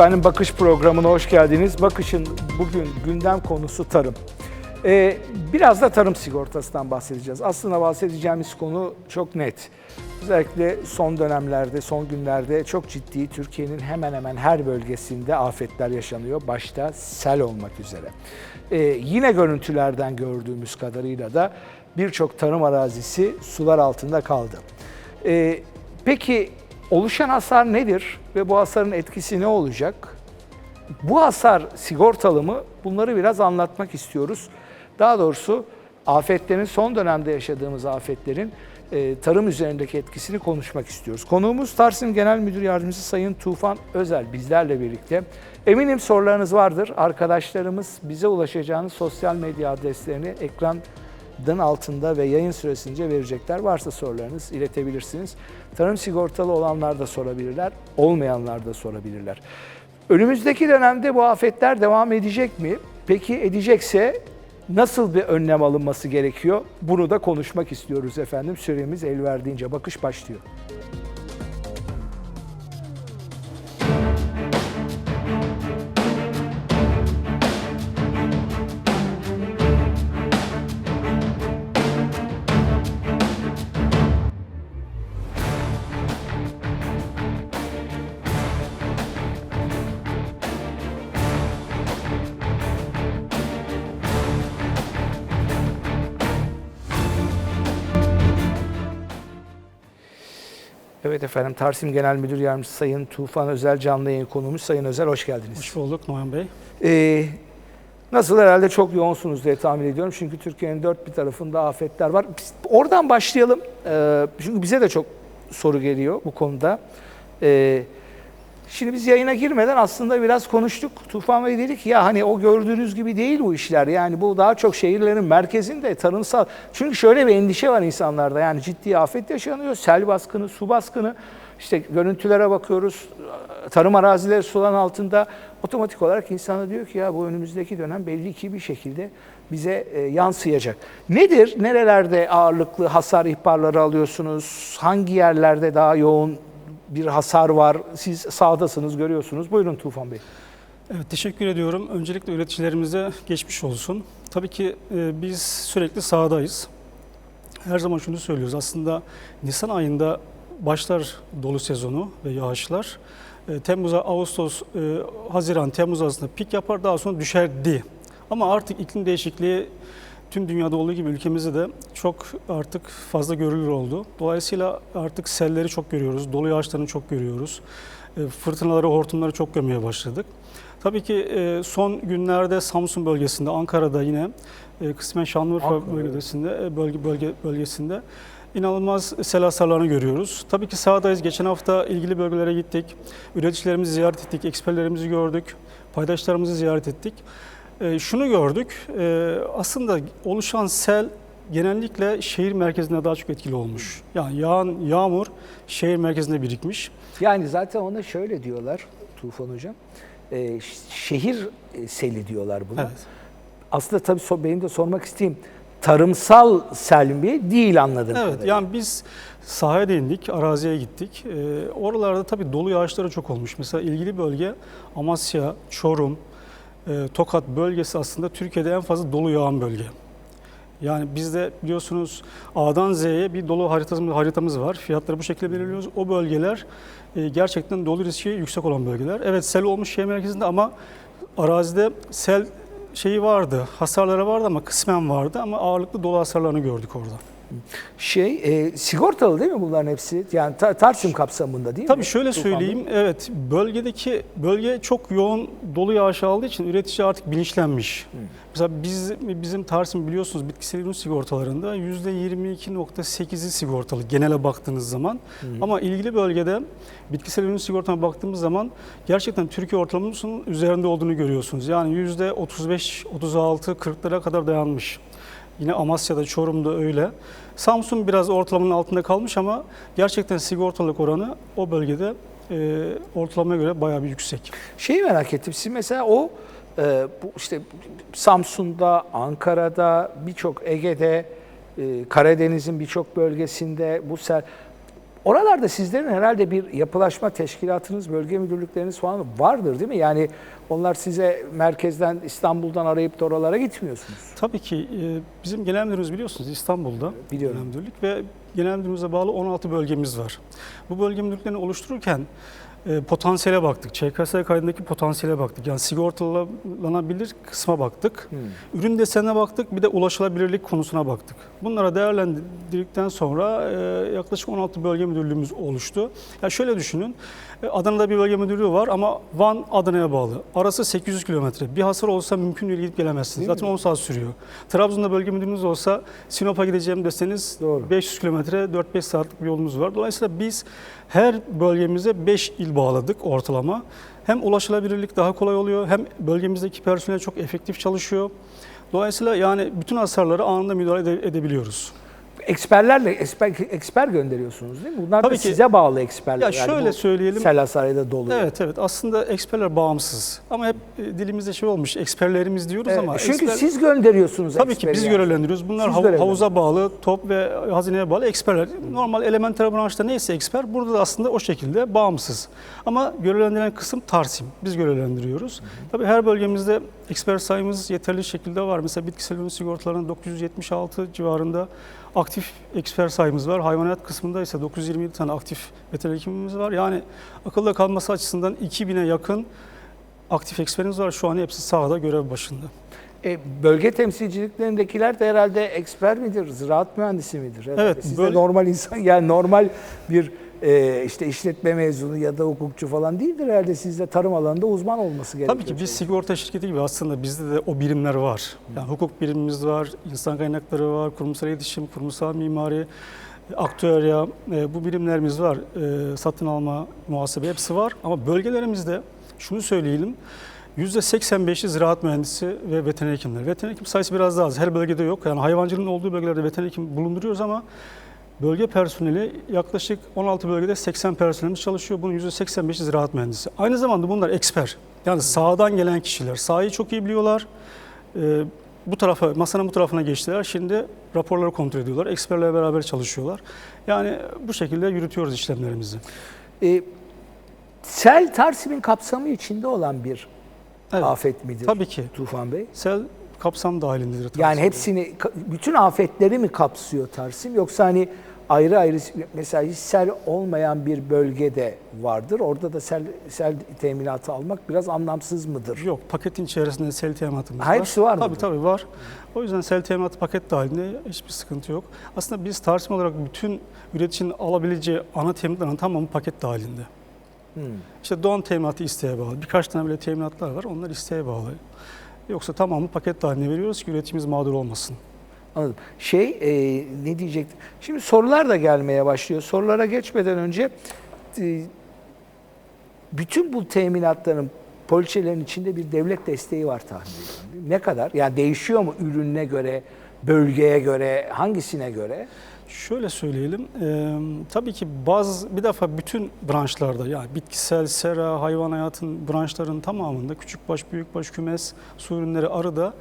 efendim Bakış programına hoş geldiniz. Bakış'ın bugün gündem konusu tarım. Ee, biraz da tarım sigortasından bahsedeceğiz. Aslında bahsedeceğimiz konu çok net. Özellikle son dönemlerde, son günlerde çok ciddi Türkiye'nin hemen hemen her bölgesinde afetler yaşanıyor. Başta sel olmak üzere. Ee, yine görüntülerden gördüğümüz kadarıyla da birçok tarım arazisi sular altında kaldı. Ee, peki oluşan hasar nedir ve bu hasarın etkisi ne olacak? Bu hasar sigortalı mı? Bunları biraz anlatmak istiyoruz. Daha doğrusu afetlerin son dönemde yaşadığımız afetlerin e, tarım üzerindeki etkisini konuşmak istiyoruz. Konuğumuz Tarsim Genel Müdür Yardımcısı Sayın Tufan Özel bizlerle birlikte. Eminim sorularınız vardır. Arkadaşlarımız bize ulaşacağınız sosyal medya adreslerini ekranın altında ve yayın süresince verecekler. Varsa sorularınız iletebilirsiniz. Tarım sigortalı olanlar da sorabilirler, olmayanlar da sorabilirler. Önümüzdeki dönemde bu afetler devam edecek mi? Peki edecekse nasıl bir önlem alınması gerekiyor? Bunu da konuşmak istiyoruz efendim. Süremiz el verdiğince bakış başlıyor. Efendim Tarsim Genel Müdür Yardımcısı Sayın Tufan Özel canlı yayın konuğumuz. Sayın Özel hoş geldiniz. Hoş bulduk Noyan Bey. Ee, nasıl herhalde çok yoğunsunuz diye tahmin ediyorum. Çünkü Türkiye'nin dört bir tarafında afetler var. Biz oradan başlayalım. Ee, çünkü bize de çok soru geliyor bu konuda. Ee, şimdi biz yayına girmeden aslında biraz konuştuk. Tufan Bey dedi ki ya hani o gördüğünüz gibi değil bu işler. Yani bu daha çok şehirlerin merkezinde tarımsal. Çünkü şöyle bir endişe var insanlarda. Yani ciddi afet yaşanıyor. Sel baskını, su baskını. İşte görüntülere bakıyoruz. Tarım arazileri suların altında. Otomatik olarak insana diyor ki ya bu önümüzdeki dönem belli ki bir şekilde bize e, yansıyacak. Nedir? Nerelerde ağırlıklı hasar ihbarları alıyorsunuz? Hangi yerlerde daha yoğun bir hasar var? Siz sahadasınız, görüyorsunuz. Buyurun Tufan Bey. Evet teşekkür ediyorum. Öncelikle üreticilerimize geçmiş olsun. Tabii ki e, biz sürekli sahadayız. Her zaman şunu söylüyoruz. Aslında Nisan ayında başlar dolu sezonu ve yağışlar. E, Temmuz, Ağustos, e, Haziran, Temmuz arasında pik yapar daha sonra düşerdi. Ama artık iklim değişikliği tüm dünyada olduğu gibi ülkemizde de çok artık fazla görülür oldu. Dolayısıyla artık selleri çok görüyoruz, dolu yağışlarını çok görüyoruz. E, Fırtınaları, hortumları çok görmeye başladık. Tabii ki e, son günlerde Samsun bölgesinde, Ankara'da yine e, kısmen Şanlıurfa Ankara, bölgesinde, bölge, bölge bölgesinde inanılmaz sel hasarlarını görüyoruz. Tabii ki sahadayız. Geçen hafta ilgili bölgelere gittik. Üreticilerimizi ziyaret ettik, eksperlerimizi gördük, paydaşlarımızı ziyaret ettik. E, şunu gördük, e, aslında oluşan sel genellikle şehir merkezinde daha çok etkili olmuş. Yani yağan yağmur şehir merkezinde birikmiş. Yani zaten ona şöyle diyorlar Tufan Hocam. e, ş- şehir e, seli diyorlar buna. Evet. Aslında tabii so- benim de sormak isteyeyim. Tarımsal sel mi? Değil anladığım Evet, kadarıyla. yani biz sahaya da indik, araziye gittik. Ee, oralarda tabii dolu yağışları çok olmuş. Mesela ilgili bölge Amasya, Çorum, e, Tokat bölgesi aslında Türkiye'de en fazla dolu yağan bölge. Yani bizde biliyorsunuz A'dan Z'ye bir dolu haritamız, haritamız var. Fiyatları bu şekilde belirliyoruz. O bölgeler e, gerçekten dolu riski yüksek olan bölgeler. Evet sel olmuş şehir merkezinde ama arazide sel şeyi vardı, hasarları vardı ama kısmen vardı ama ağırlıklı dolu hasarlarını gördük orada. Şey, e, sigortalı değil mi bunların hepsi? Yani ta- Tarsim kapsamında değil mi? Tabii şöyle Tufan söyleyeyim, evet bölgedeki bölge çok yoğun dolu yağış aldığı için üretici artık bilinçlenmiş. Mesela biz bizim Tarsim biliyorsunuz bitkisel ürün sigortalarında %22.8'i sigortalı genele baktığınız zaman. Ama ilgili bölgede bitkisel ürün sigortana baktığımız zaman gerçekten Türkiye ortalamasının üzerinde olduğunu görüyorsunuz. Yani %35, 36, 40'lara kadar dayanmış. Yine Amasya'da, Çorum'da öyle. Samsun biraz ortalamanın altında kalmış ama gerçekten sigortalık oranı o bölgede e, ortalamaya göre bayağı bir yüksek. Şeyi merak ettim. Siz mesela o e, bu işte Samsun'da, Ankara'da, birçok Ege'de, e, Karadeniz'in birçok bölgesinde bu sel oralarda sizlerin herhalde bir yapılaşma teşkilatınız, bölge müdürlükleriniz falan vardır değil mi? Yani onlar size merkezden İstanbul'dan arayıp da oralara gitmiyorsunuz. Tabii ki e, bizim genel müdürümüz biliyorsunuz İstanbul'da. Biliyorum. Genel müdürlük ve genel müdürümüze bağlı 16 bölgemiz var. Bu bölge müdürlüklerini oluştururken e, potansiyele baktık. ÇKS kaydındaki potansiyele baktık. Yani sigortalanabilir kısma baktık. Hmm. Ürün desenine baktık, bir de ulaşılabilirlik konusuna baktık. Bunlara değerlendirdikten sonra e, yaklaşık 16 bölge müdürlüğümüz oluştu. Ya şöyle düşünün, e, Adana'da bir bölge müdürlüğü var ama Van Adana'ya bağlı. Arası 800 kilometre. Bir hasar olsa mümkün değil gidip gelemezsiniz. Değil Zaten 10 saat sürüyor. Trabzon'da bölge müdürünüz olsa Sinop'a gideceğim deseniz Doğru. 500 kilometre 4-5 saatlik bir yolumuz var. Dolayısıyla biz her bölgemize 5 il bağladık ortalama. Hem ulaşılabilirlik daha kolay oluyor hem bölgemizdeki personel çok efektif çalışıyor. Dolayısıyla yani bütün hasarlara anında müdahale ede- edebiliyoruz. Eksperlerle eksper, eksper gönderiyorsunuz değil mi? Bunlar Tabii da ki. size bağlı eksperler. Ya şöyle söyleyelim. Sel hasarıyla dolu. Evet evet aslında eksperler bağımsız. Ama hep e, dilimizde şey olmuş eksperlerimiz diyoruz Evet, ama çünkü eksper- siz gönderiyorsunuz Tabii ki biz yani. görevlendiriyoruz. Bunlar hav- havuza bağlı, top ve hazineye bağlı eksperler. Normal elementer branşta neyse eksper, burada da aslında o şekilde bağımsız. Ama görevlendiren kısım Tarsim. Biz görevlendiriyoruz. Tabii her bölgemizde eksper sayımız yeterli şekilde var. Mesela bitkisel ürün sigortalarının 976 civarında aktif eksper sayımız var. Hayvanat kısmında ise 927 tane aktif veteriner hekimimiz var. Yani akılda kalması açısından 2000'e yakın aktif eksperimiz var. Şu an hepsi sahada görev başında. E, bölge temsilciliklerindekiler de herhalde eksper midir, ziraat mühendisi midir? Herhalde. Evet, Siz böl- normal insan, yani normal bir e, işte işletme mezunu ya da hukukçu falan değildir herhalde. Sizde tarım alanında uzman olması gerekiyor. Tabii ki biz sigorta şirketi gibi aslında bizde de o birimler var. Yani hukuk birimimiz var, insan kaynakları var, kurumsal iletişim, kurumsal mimari, aktüerya e, bu birimlerimiz var. E, satın alma, muhasebe hepsi var. Ama bölgelerimizde şunu söyleyelim. %85'i ziraat mühendisi ve veteriner hekimler. Veteriner hekim sayısı biraz daha az. Her bölgede yok. Yani hayvancılığın olduğu bölgelerde veteriner hekim bulunduruyoruz ama bölge personeli yaklaşık 16 bölgede 80 personelimiz çalışıyor. Bunun %85'i ziraat mühendisi. Aynı zamanda bunlar eksper. Yani sahadan gelen kişiler. Sahayı çok iyi biliyorlar. Ee, bu tarafa, masanın bu tarafına geçtiler. Şimdi raporları kontrol ediyorlar. Eksperlerle beraber çalışıyorlar. Yani bu şekilde yürütüyoruz işlemlerimizi. E, sel Tarsim'in kapsamı içinde olan bir Evet, afet midir tabii ki. Tufan Bey? Sel kapsam dahilindedir. tabii Yani hepsini, bütün afetleri mi kapsıyor Tarsim? Yoksa hani ayrı ayrı, mesela hiç sel olmayan bir bölgede vardır. Orada da sel, sel teminatı almak biraz anlamsız mıdır? Yok, paketin içerisinde sel teminatımız Ha, var. hepsi var mı Tabii tabii var. O yüzden sel teminatı paket dahilinde hiçbir sıkıntı yok. Aslında biz Tarsim olarak bütün üreticinin alabileceği ana teminatların tamamı paket dahilinde. Hmm. İşte don teminatı isteğe bağlı. Birkaç tane bile teminatlar var. Onlar isteğe bağlı. Yoksa tamamı paket dahilinde veriyoruz ki üreticimiz mağdur olmasın. Anladım. Şey e, ne diyecektim? Şimdi sorular da gelmeye başlıyor. Sorulara geçmeden önce e, bütün bu teminatların poliçelerin içinde bir devlet desteği var tahmin ediyorum. Ne kadar? Yani değişiyor mu ürününe göre, bölgeye göre, hangisine göre? Şöyle söyleyelim, e, tabii ki bazı bir defa bütün branşlarda yani bitkisel, sera, hayvan hayatın branşların tamamında küçükbaş, büyükbaş, kümes, su ürünleri, arıda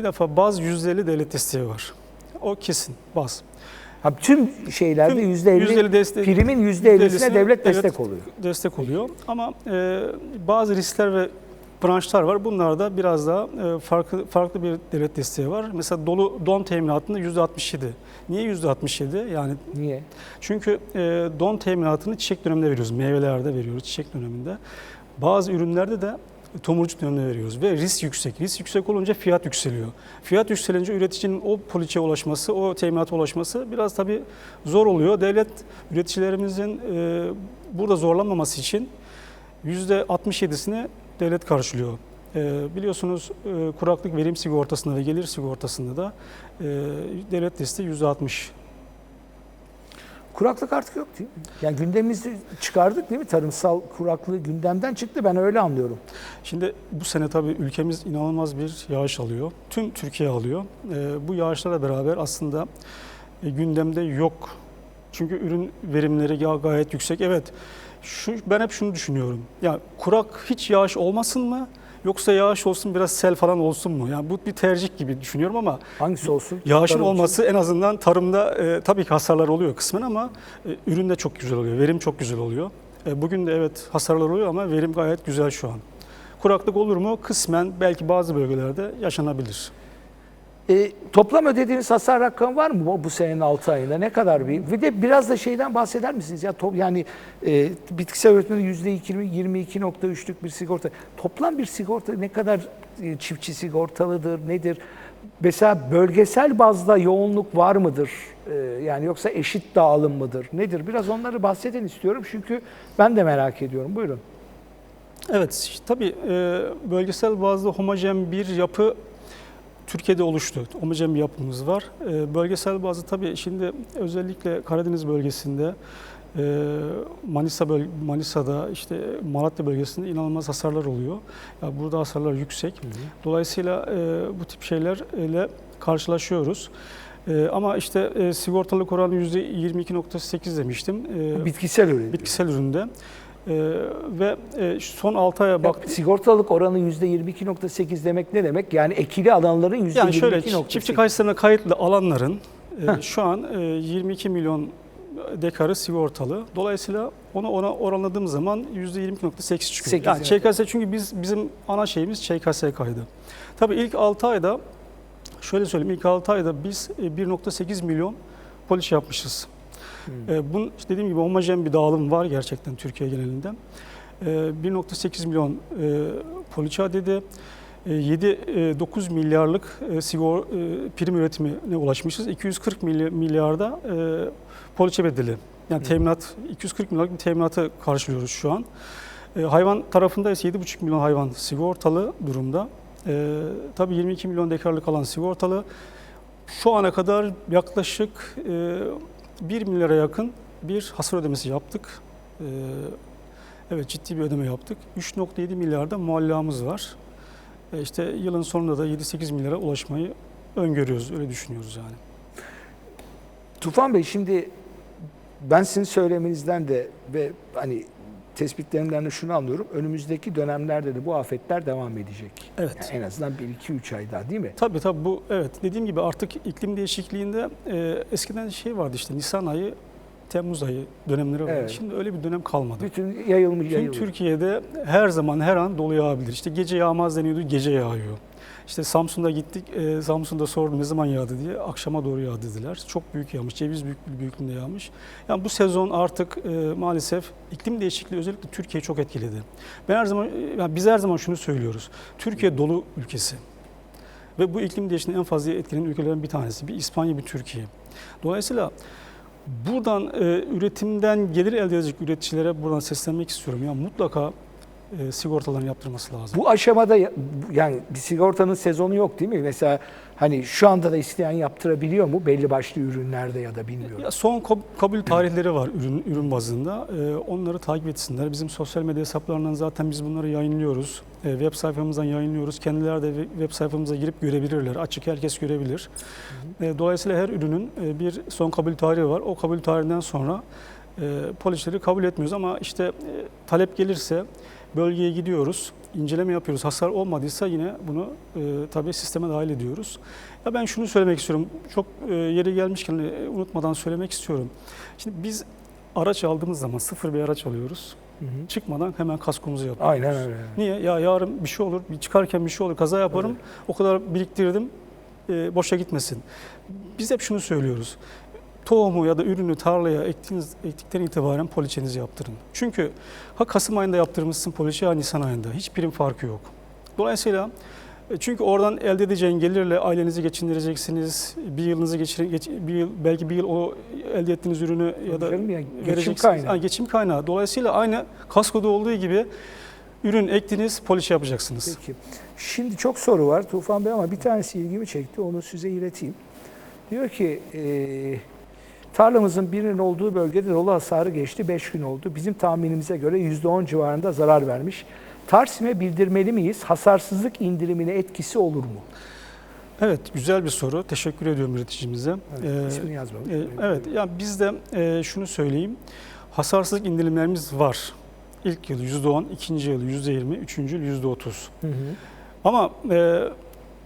bir defa bazı yüzdeli devlet desteği var. O kesin, baz. Ha, tüm şeylerde yüzde elli, destek- primin yüzde ellisine %50'sine devlet destek oluyor. Destek oluyor ama e, bazı riskler ve branşlar var. Bunlarda biraz daha e, farklı farklı bir devlet desteği var. Mesela dolu don teminatında %67. Niye %67? Yani Niye? çünkü e, don teminatını çiçek döneminde veriyoruz. Meyvelerde veriyoruz çiçek döneminde. Bazı ürünlerde de tomurcuk döneminde veriyoruz ve risk yüksek. Risk yüksek olunca fiyat yükseliyor. Fiyat yükselince üreticinin o poliçeye ulaşması, o teminata ulaşması biraz tabii zor oluyor. Devlet üreticilerimizin e, burada zorlanmaması için %67'sini devlet karşılıyor. E, biliyorsunuz e, kuraklık verim sigortasında ve gelir sigortasında da devlet desteği %60. Kuraklık artık yok değil mi? Yani gündemimizi çıkardık değil mi? Tarımsal kuraklığı gündemden çıktı. Ben öyle anlıyorum. Şimdi bu sene tabii ülkemiz inanılmaz bir yağış alıyor. Tüm Türkiye alıyor. Ee, bu yağışlarla beraber aslında e, gündemde yok. Çünkü ürün verimleri gayet yüksek. Evet. Şu, ben hep şunu düşünüyorum. Ya kurak hiç yağış olmasın mı? Yoksa yağış olsun biraz sel falan olsun mu? Yani bu bir tercih gibi düşünüyorum ama Hangisi olsun? Yağışın Tarım için. olması en azından tarımda e, tabii ki hasarlar oluyor kısmen ama e, ürün de çok güzel oluyor. Verim çok güzel oluyor. E, bugün de evet hasarlar oluyor ama verim gayet güzel şu an. Kuraklık olur mu? Kısmen belki bazı bölgelerde yaşanabilir. E, toplam ödediğiniz hasar rakamı var mı bu, bu senenin 6 ayında? Ne kadar bir? Bir de biraz da şeyden bahseder misiniz? Ya top, yani e, bitkisel üretimde %20, %22.3'lük bir sigorta. Toplam bir sigorta ne kadar e, çiftçi sigortalıdır, nedir? Mesela bölgesel bazda yoğunluk var mıdır? E, yani yoksa eşit dağılım mıdır? Nedir? Biraz onları bahsedin istiyorum çünkü ben de merak ediyorum. Buyurun. Evet tabii e, bölgesel bazda homojen bir yapı Türkiye'de oluştu. Homojen bir yapımız var. E, bölgesel bazda tabii şimdi özellikle Karadeniz bölgesinde e, Manisa böl Manisa'da işte Malatya bölgesinde inanılmaz hasarlar oluyor. Ya burada hasarlar yüksek. Dolayısıyla e, bu tip şeylerle karşılaşıyoruz. E, ama işte e, sigortalık oranı %22.8 demiştim. E, Bitkisel üretim. bitkisel üründe. E, ve e, son 6 aya bak sigortalık oranı %22.8 demek ne demek? Yani ekili alanların %22.8. yani şöyle çiftçi kayısılarına kayıtlı alanların e, şu an e, 22 milyon dekarı sigortalı. Dolayısıyla onu ona oranladığım zaman %20.8 çıkıyor. Sekiz, yani evet. ÇKS çünkü biz bizim ana şeyimiz ÇKS kaydı. Tabii ilk 6 ayda şöyle söyleyeyim ilk 6 ayda biz e, 1.8 milyon poliç yapmışız. E, bunun işte dediğim gibi homojen bir dağılım var gerçekten Türkiye genelinde. E, 1.8 milyon e, poliçe adedi, e, 7-9 milyarlık e, sigor, e, prim üretimine ulaşmışız. 240 milyar, milyarda e, poliçe bedeli. Yani teminat, 240 milyarlık bir teminatı karşılıyoruz şu an. E, hayvan tarafında ise 7,5 milyon hayvan sigortalı durumda. E, tabii 22 milyon dekarlık alan sigortalı. Şu ana kadar yaklaşık e, 1 milyara yakın bir hasar ödemesi yaptık. E, evet ciddi bir ödeme yaptık. 3.7 milyarda muallamız var. E, işte yılın sonunda da 7-8 milyara ulaşmayı öngörüyoruz, öyle düşünüyoruz yani. Tufan Bey şimdi ben sizin söylemenizden de ve hani tespitlerinden de şunu anlıyorum. Önümüzdeki dönemlerde de bu afetler devam edecek. Evet. Yani en azından 1-2-3 ay daha değil mi? Tabii tabii bu evet dediğim gibi artık iklim değişikliğinde e, eskiden şey vardı işte Nisan ayı, Temmuz ayı dönemleri vardı. Evet. Şimdi öyle bir dönem kalmadı. Bütün yayılmış Tüm yayılıyor. Türkiye'de her zaman her an dolu yağabilir. İşte gece yağmaz deniyordu, gece yağıyor. İşte Samsun'da gittik, e, Samsun'da sordum ne zaman yağdı diye. Akşama doğru yağdı dediler. Çok büyük yağmış, ceviz büyük, büyüklüğünde yağmış. Yani bu sezon artık e, maalesef iklim değişikliği özellikle Türkiye'yi çok etkiledi. Ben her zaman, e, yani biz her zaman şunu söylüyoruz. Türkiye dolu ülkesi. Ve bu iklim değişikliğini en fazla etkilenen ülkelerden bir tanesi. Bir İspanya, bir Türkiye. Dolayısıyla buradan e, üretimden gelir elde edecek üreticilere buradan seslenmek istiyorum. Ya mutlaka e, sigortalarını yaptırması lazım. Bu aşamada ya- yani bir sigortanın sezonu yok değil mi? Mesela hani şu anda da isteyen yaptırabiliyor mu belli başlı ürünlerde ya da bilmiyorum. Ya son kab- kabul tarihleri var ürün ürün bazında. Ee, onları takip etsinler. Bizim sosyal medya hesaplarından zaten biz bunları yayınlıyoruz. Ee, web sayfamızdan yayınlıyoruz. Kendileri de we- web sayfamıza girip görebilirler. Açık herkes görebilir. Ee, dolayısıyla her ürünün e, bir son kabul tarihi var. O kabul tarihinden sonra e, polisleri kabul etmiyoruz ama işte e, talep gelirse bölgeye gidiyoruz, inceleme yapıyoruz. Hasar olmadıysa yine bunu e, tabii sisteme dahil ediyoruz. Ya ben şunu söylemek istiyorum. Çok e, yeri gelmişken e, unutmadan söylemek istiyorum. Şimdi biz araç aldığımız zaman sıfır bir araç alıyoruz. Hı hı. Çıkmadan hemen kaskomuzu yapıyoruz. Aynen öyle. Niye? Ya yarın bir şey olur, bir çıkarken bir şey olur, kaza yaparım. O kadar biriktirdim, e, boşa gitmesin. Biz hep şunu söylüyoruz. Tohumu ya da ürünü tarlaya ektiğiniz, ektikten itibaren poliçenizi yaptırın. Çünkü ha Kasım ayında yaptırmışsın poliçe ya Nisan ayında. Hiç birim farkı yok. Dolayısıyla e, çünkü oradan elde edeceğin gelirle ailenizi geçindireceksiniz. Bir yılınızı geçirin, geç- bir yıl, belki bir yıl o elde ettiğiniz ürünü ya da ya, geçim kaynağı. Ha, geçim kaynağı. Dolayısıyla aynı kaskoda olduğu gibi ürün ektiniz, poliçe yapacaksınız. Peki. Şimdi çok soru var Tufan Bey ama bir tanesi ilgimi çekti. Onu size ileteyim. Diyor ki e, tarlamızın birinin olduğu bölgede dolu hasarı geçti. 5 gün oldu. Bizim tahminimize göre %10 civarında zarar vermiş. Tarsim'e bildirmeli miyiz? Hasarsızlık indirimine etkisi olur mu? Evet, güzel bir soru. Teşekkür ediyorum üreticimize. Evet, Ee, ismini yazmamış. e, evet, ya biz de e, şunu söyleyeyim. Hasarsızlık indirimlerimiz var. İlk yıl %10, ikinci yıl %20, üçüncü yıl %30. Hı hı. Ama e,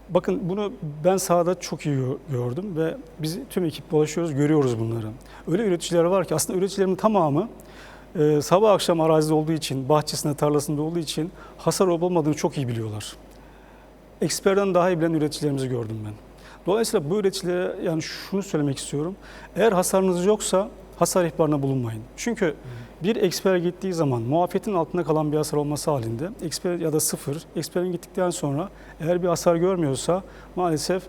bakın bunu ben sahada çok iyi gö- gördüm ve biz tüm ekip dolaşıyoruz, görüyoruz bunları. Öyle üreticiler var ki aslında üreticilerimin tamamı e, sabah akşam arazide olduğu için, bahçesinde, tarlasında olduğu için hasar olup olmadığını çok iyi biliyorlar. Eksperden daha iyi bilen üreticilerimizi gördüm ben. Dolayısıyla bu üreticilere yani şunu söylemek istiyorum. Eğer hasarınız yoksa hasar ihbarına bulunmayın. Çünkü bir eksper gittiği zaman muafiyetin altında kalan bir hasar olması halinde eksper ya da sıfır, eksperin gittikten sonra eğer bir hasar görmüyorsa maalesef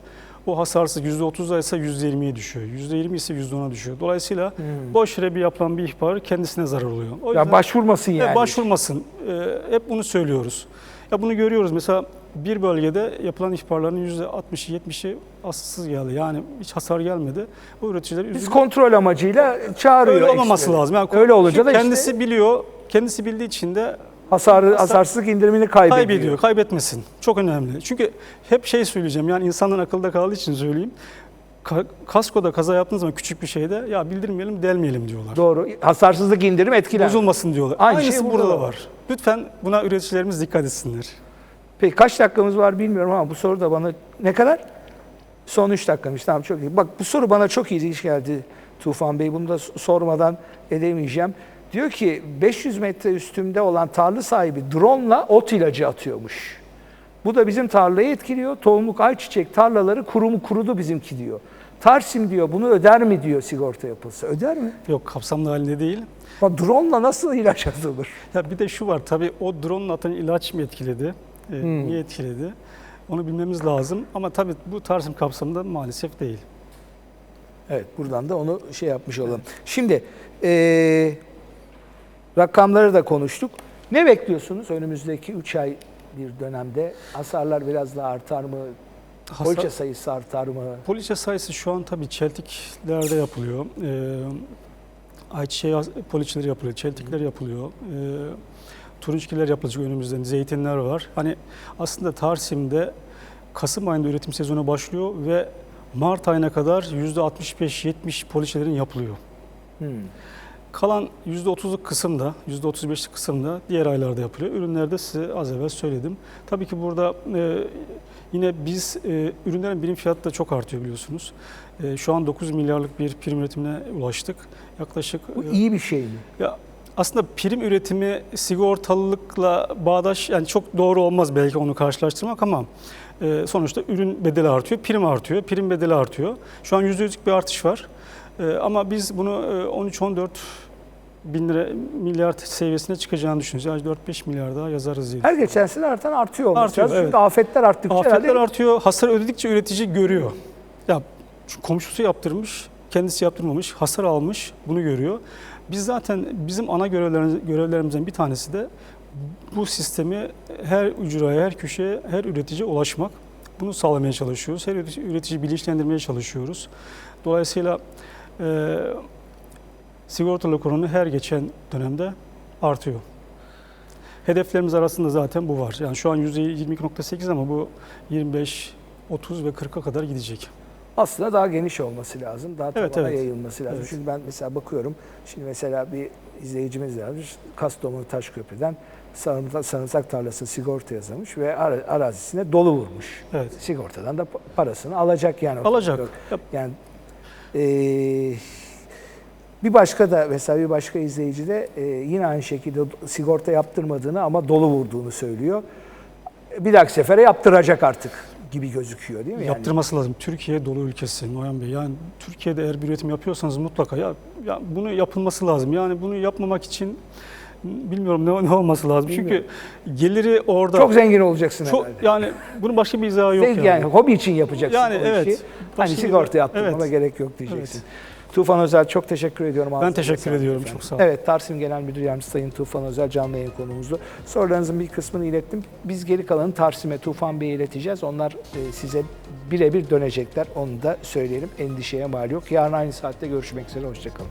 o hasarsız %30'da ise %20'ye düşüyor. %20 ise %10'a düşüyor. Dolayısıyla Hmm. boş yere bir yapılan bir ihbar kendisine zarar oluyor. O Ya başvurmasın yani. başvurmasın. Ee, hep bunu söylüyoruz. Ya bunu görüyoruz. Mesela bir bölgede yapılan ihbarların %60'ı 70'i asılsız geldi. Yani hiç hasar gelmedi. Bu üreticiler Biz kontrol amacıyla çağırıyor. Öyle olmaması eksperi. lazım. Yani Öyle olunca da kendisi işte biliyor. Kendisi bildiği için de hasarı, Hasar- hasarsızlık indirimini kaybediyor. kaybediyor. Kaybetmesin. Çok önemli. Çünkü hep şey söyleyeceğim. Yani insanların akılda kaldığı için söyleyeyim. Ka- kaskoda kaza yaptığınız zaman küçük bir şeyde ya bildirmeyelim, delmeyelim diyorlar. Doğru. Hasarsızlık indirim etkiler. Bozulmasın diyorlar. Aynı Aynısı şey burada, burada da da var. Lütfen buna üreticilerimiz dikkat etsinler. Peki kaç dakikamız var bilmiyorum ama bu soru da bana ne kadar? Son 3 dakikamız. Tamam çok iyi. Bak bu soru bana çok ilginç geldi Tufan Bey. Bunu da sormadan edemeyeceğim. Diyor ki 500 metre üstümde olan tarla sahibi drone'la ot ilacı atıyormuş. Bu da bizim tarlayı etkiliyor. Tohumluk ayçiçek tarlaları kurumu kurudu bizimki diyor. Tarsim diyor bunu öder mi diyor sigorta yapılsa. Öder mi? Yok kapsamlı halinde değil. Ama drone'la nasıl ilaç atılır? Ya bir de şu var tabii o drone'un atan ilaç mı etkiledi? E, Hmm. Niye etkiledi? Onu bilmemiz lazım ama tabii bu tarzım kapsamında maalesef değil. Evet buradan da onu şey yapmış olalım. Şimdi eee, rakamları da konuştuk. Ne bekliyorsunuz önümüzdeki 3 ay bir dönemde? Hasarlar biraz daha artar mı? Hasar- Poliçe sayısı artar mı? Poliçe sayısı şu an tabii çeltiklerde yapılıyor. Ee, ayçiçeği poliçeleri yapılıyor, çeltikler yapılıyor. Ee, turunçgiler yapılacak önümüzde, zeytinler var. Hani aslında Tarsim'de Kasım ayında üretim sezonu başlıyor ve Mart ayına kadar %65-70 poliçelerin yapılıyor. Hmm. Kalan %30'luk kısımda, %35'lik kısımda diğer aylarda yapılıyor. Ürünlerde size az evvel söyledim. Tabii ki burada e, yine biz e, ürünlerin birim fiyatı da çok artıyor biliyorsunuz. E, şu an 9 milyarlık bir prim üretimine ulaştık. Yaklaşık Bu e, iyi bir şey mi? ya aslında prim üretimi sigortalılıkla bağdaş yani çok doğru olmaz belki onu karşılaştırmak ama e, sonuçta ürün bedeli artıyor, prim artıyor, prim bedeli artıyor. Şu an %100'lük bir artış var. E, ama biz bunu e, 13-14 bin lira milyar seviyesine çıkacağını düşünüyoruz. Yani 4-5 milyar daha yazarız diye. Her geçen sene artan artıyor olması Artıyor, lazım. Çünkü evet. afetler arttıkça Afetler herhalde artıyor, hasar ödedikçe üretici görüyor. Ya şu komşusu yaptırmış, kendisi yaptırmamış, hasar almış, bunu görüyor. Biz zaten bizim ana görevlerimiz, görevlerimizden bir tanesi de bu sistemi her ücraya, her köşeye, her üreticiye ulaşmak. Bunu sağlamaya çalışıyoruz. Her üretici, üretici bilinçlendirmeye çalışıyoruz. Dolayısıyla e, sigortalı konu her geçen dönemde artıyor. Hedeflerimiz arasında zaten bu var. Yani şu an %22.8 ama bu 25, 30 ve 40'a kadar gidecek. Aslında daha geniş olması lazım. Daha Evet, tabana evet. yayılması lazım. Evet. Çünkü ben mesela bakıyorum. Şimdi mesela bir izleyicimiz yazmış. Kastamonu Taşköprü'den sarımsak, sarımsak tarlası sigorta yazamış ve ara- arazisine dolu vurmuş. Evet. Sigortadan da pa- parasını alacak yani. Alacak. Yani eee, bir başka da mesela bir başka izleyici de eee, yine aynı şekilde sigorta yaptırmadığını ama dolu vurduğunu söylüyor. Bir dahaki sefere yaptıracak artık gibi gözüküyor değil mi? Yani? Yaptırması lazım. Türkiye dolu ülkesi Noyan Bey. Yani Türkiye'de eğer bir üretim yapıyorsanız mutlaka ya, ya bunu yapılması lazım. Yani bunu yapmamak için bilmiyorum ne, ne olması lazım. Bilmiyorum. Çünkü geliri orada Çok zengin olacaksın çok herhalde. yani bunun başka bir izahı yok Zevk yani. yani. hobi için yapacaksın Yani o evet. işi. Hani sigorta yaptırmama Evet. gerek yok diyeceksin. Tufan Özel çok teşekkür ediyorum. Ben teşekkür ediyorum. efendim. Çok sağ olun. Evet, Tarsim Genel Müdür Yardımcısı Sayın Tufan Özel canlı yayın konuğumuzdu. Sorularınızın bir kısmını ilettim. Biz geri kalanı Tarsim'e, Tufan Bey'e ileteceğiz. Onlar e, size birebir dönecekler. Onu da söyleyelim. Endişeye mal yok. Yarın aynı saatte görüşmek üzere. Hoşçakalın.